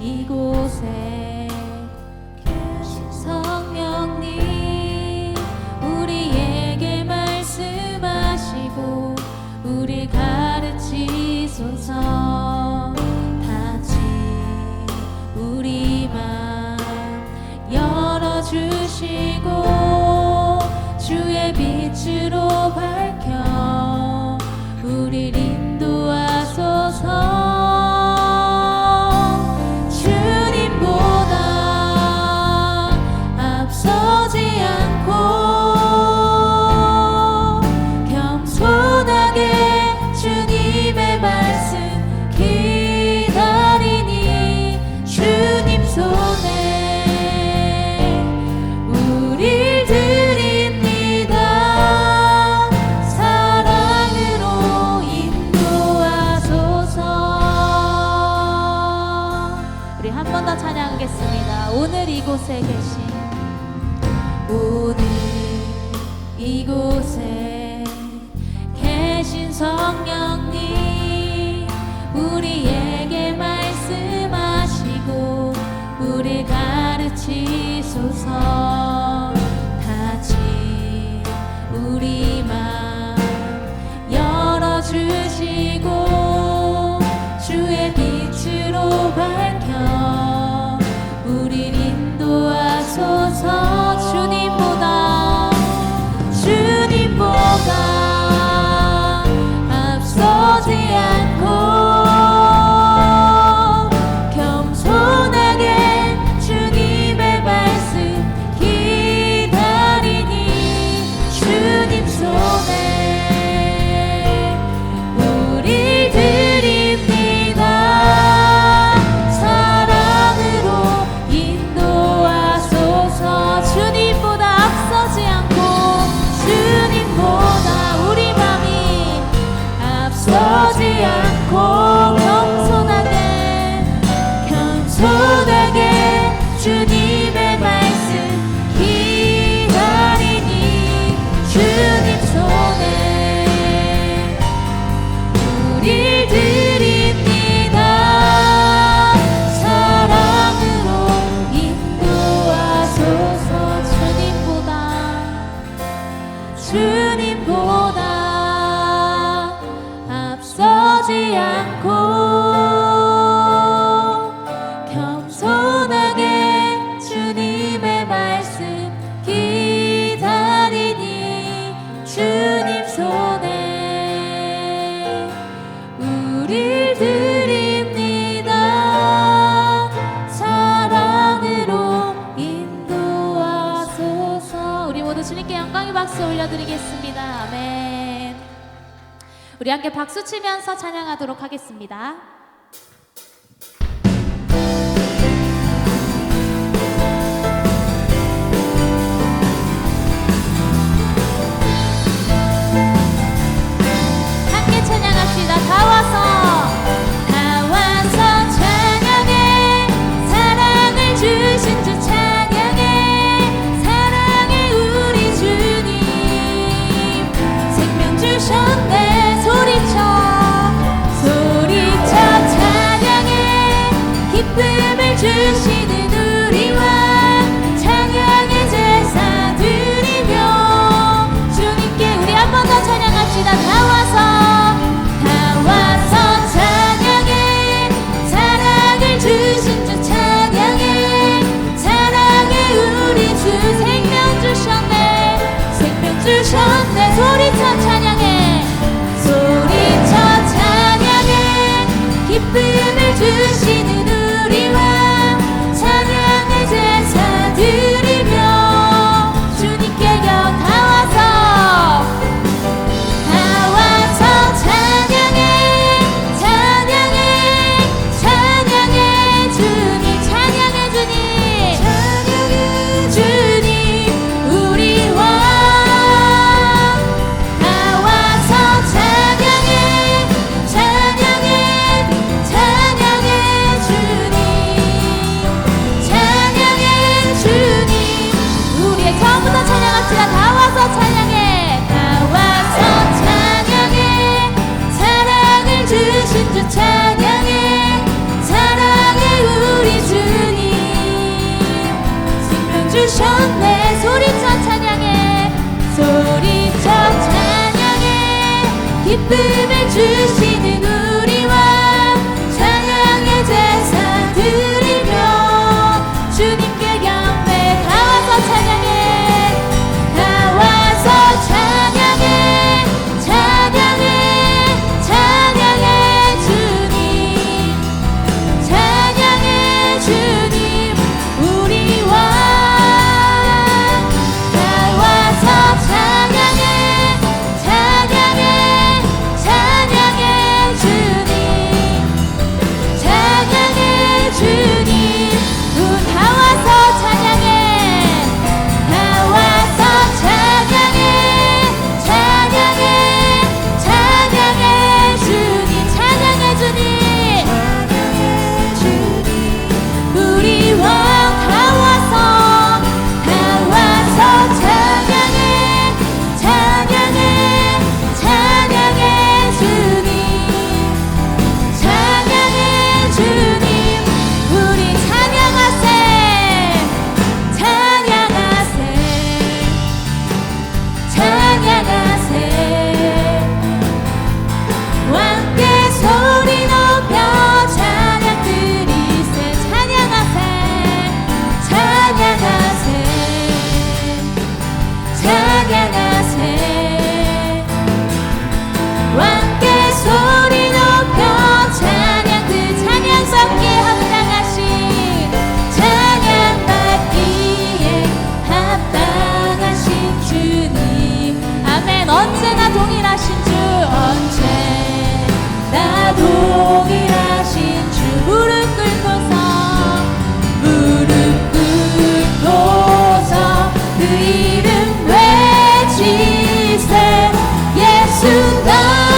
이곳에 계신 성령님 우리에게 말씀하시고 우리 가르치소서. 다시 우리 맘 열어주시고 이곳에 계신 오늘 이곳에 계신 성령 박수 치면서 찬양하도록 하겠습니다. 부르셨네. 소리쳐 찬양해. 소리쳐 찬양해. 기쁨을 주시는 나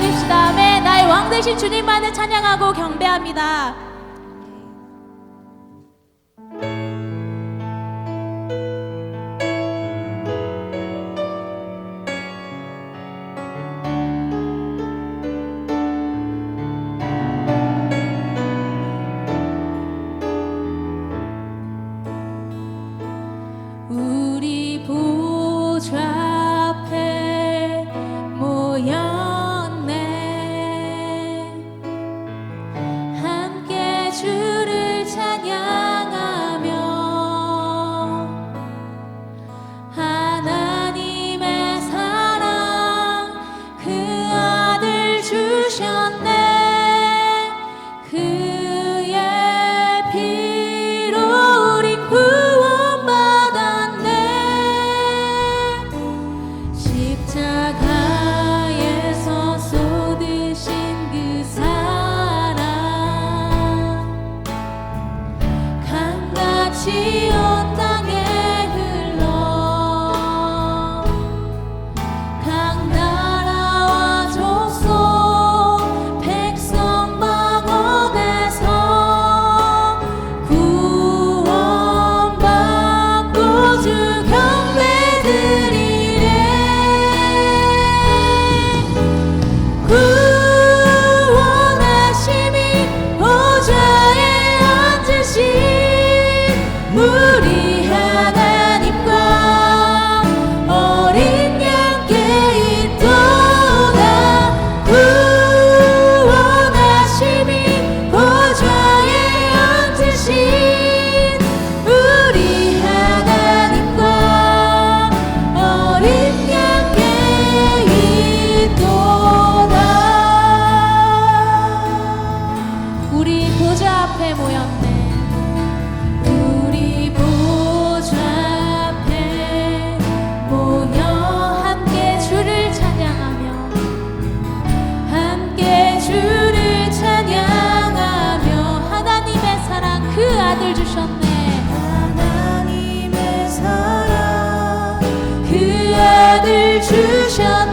드립시다. 아멘. 나의 왕 되신 주님만을 찬양하고 경배합니다. 只想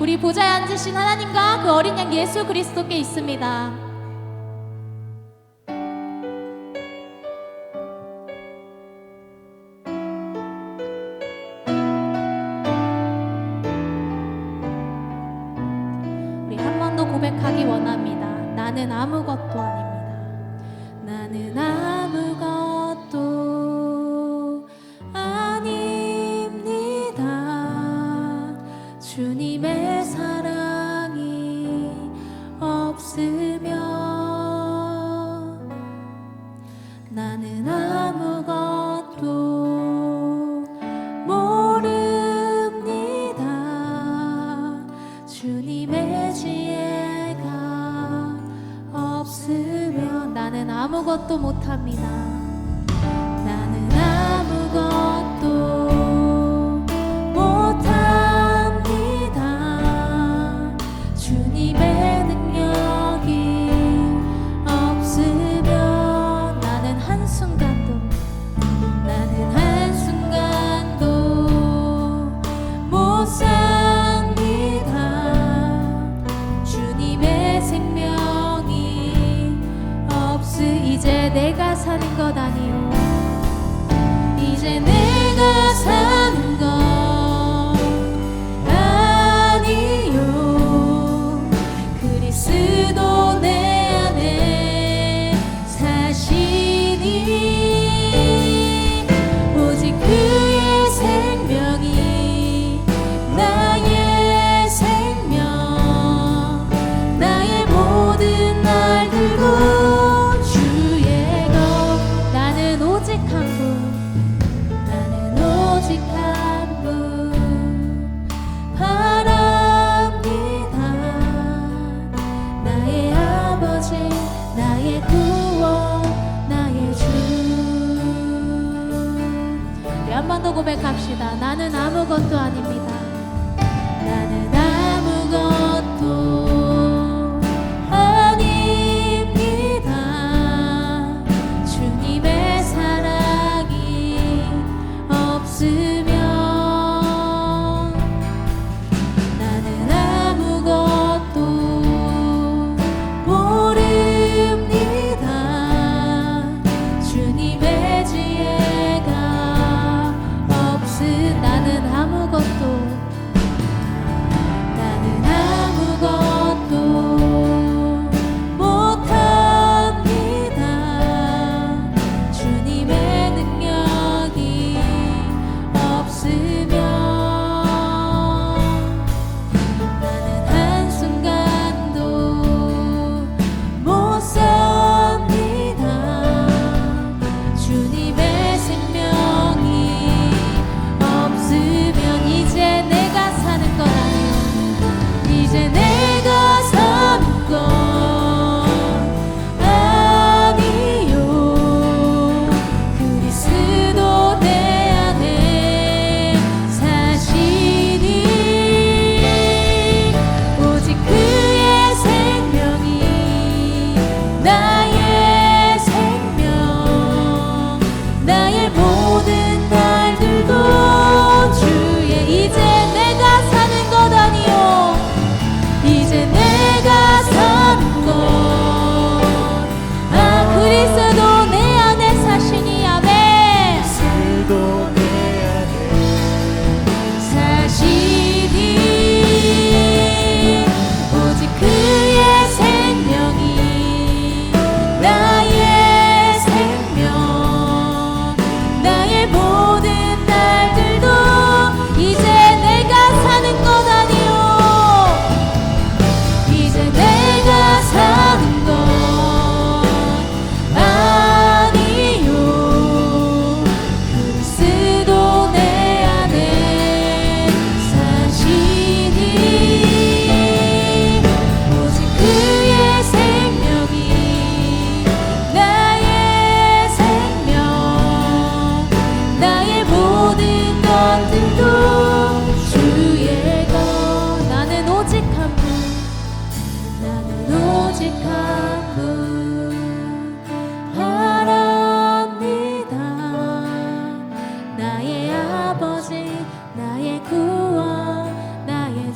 우리 보좌에 앉으신 하나님과 그 어린 양 예수 그리스도께 있습니다. 나는 아무것도 못합니다. 하는 것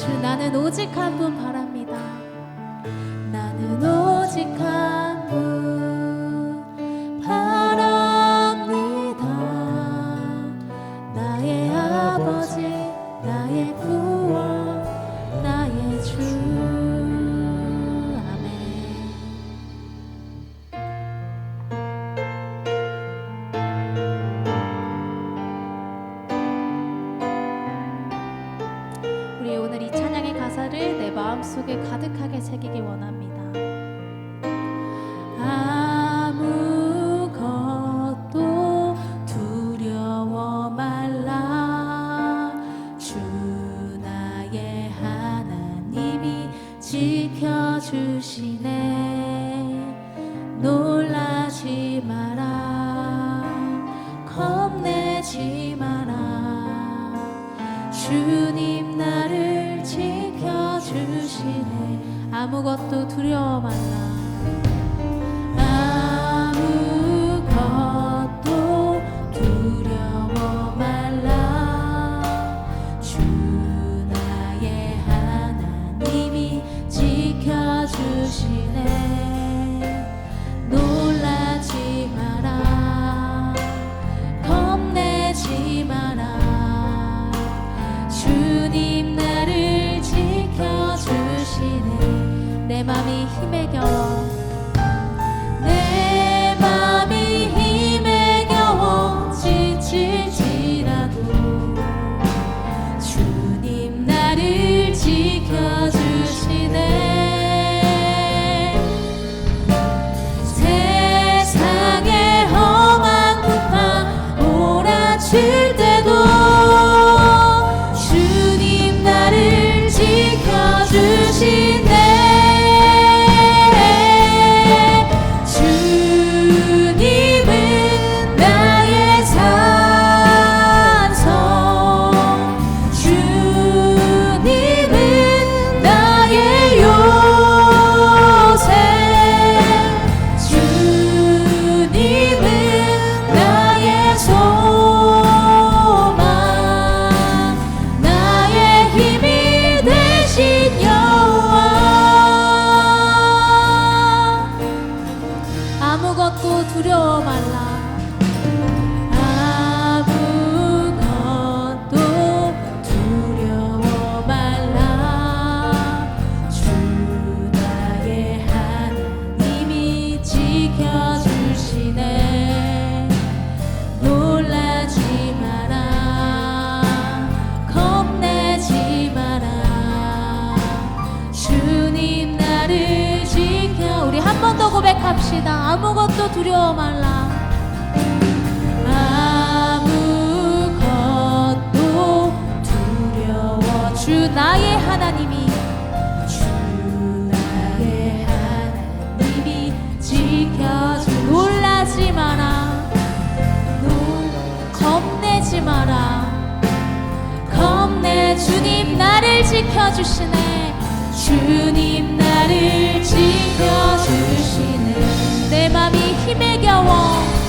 주 나는 오직 한 분 바랍니다. 나는 오직 한 ごと 지켜주시네. 주님 나를 지켜주시네. 내 맘이 힘에 겨워